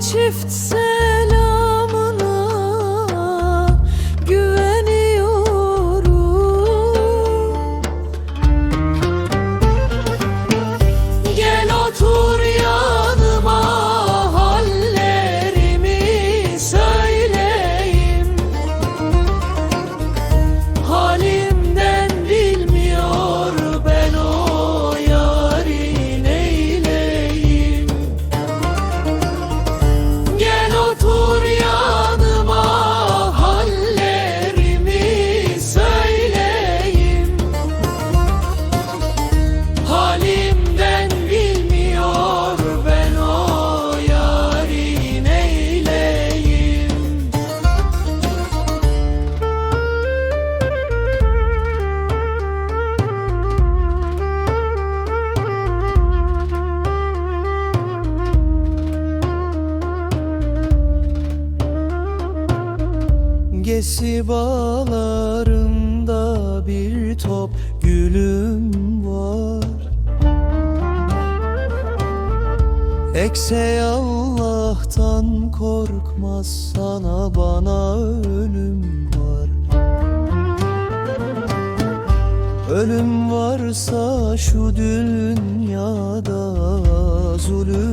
Shifts. çiftse Denizi bağlarında bir top gülüm var. Ekse Allah'tan korkmaz sana bana ölüm var. Ölüm varsa şu dünyada zulüm